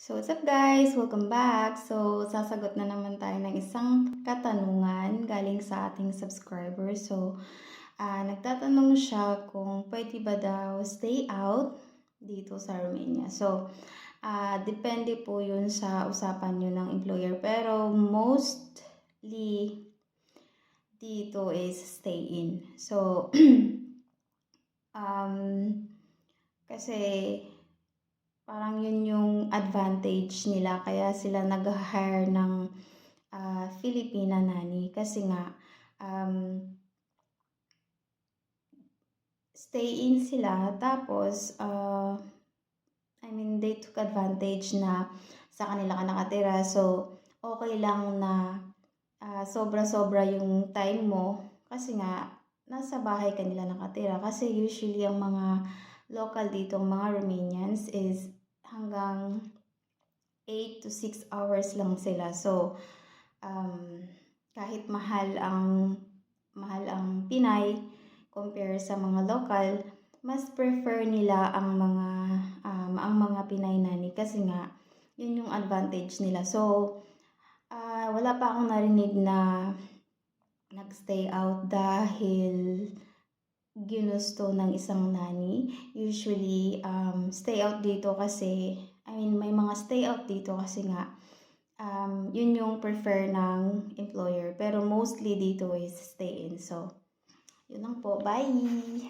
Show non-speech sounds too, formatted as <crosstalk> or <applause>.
So, what's up guys? Welcome back. So, sasagot na naman tayo ng isang katanungan galing sa ating subscriber. So, ah nagtatanong siya kung pwede ba daw stay out dito sa Romania. So, ah depende po yun sa usapan nyo ng employer. Pero, mostly dito is stay in. So, <clears throat> um, kasi parang yun yung advantage nila kaya sila nag-hire ng ah, Filipina nanny. Kasi nga um, stay in sila. Tapos ah, I mean they took advantage na sa kanila ka nakatira. So okay lang na ah, sobra-sobra yung time mo. Kasi nga nasa bahay ka nila nakatira. Kasi usually ang mga local dito ang mga Romanians is hanggang 8 to 6 hours lang sila. So, um, kahit mahal ang mahal ang Pinay compare sa mga local, mas prefer nila ang mga um, ang mga Pinay nani kasi nga yun yung advantage nila. So, ah, wala pa akong narinig na nagstay out dahil ginusto ng isang nani. Usually, um, stay out dito kasi, I mean, may mga stay out dito kasi nga, um, yun yung prefer ng employer. Pero mostly dito is stay in. So, yun lang po. Bye!